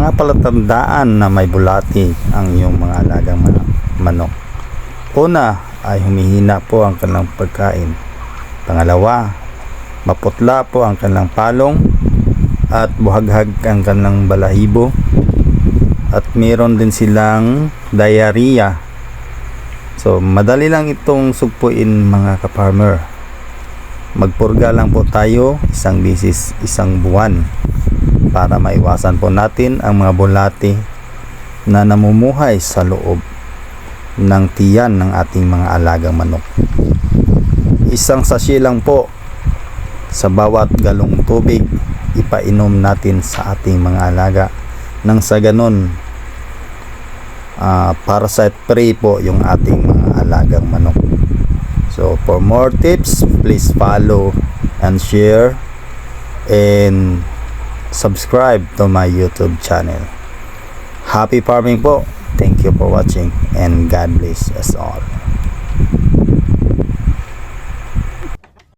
mga palatandaan na may bulati ang iyong mga alagang man- manok. Una ay humihina po ang kanilang pagkain. Pangalawa, maputla po ang kanilang palong at buhaghag ang kanilang balahibo at meron din silang diarrhea. So, madali lang itong sugpuin mga ka-farmer. Magpurga lang po tayo isang bisis isang buwan para maiwasan po natin ang mga bulati na namumuhay sa loob ng tiyan ng ating mga alagang manok. Isang sachet lang po sa bawat galong tubig ipainom natin sa ating mga alaga nang sa ganun ah, parasite free po yung ating mga alagang manok. So for more tips, please follow and share and subscribe to my YouTube channel. Happy farming po. Thank you for watching and God bless us all.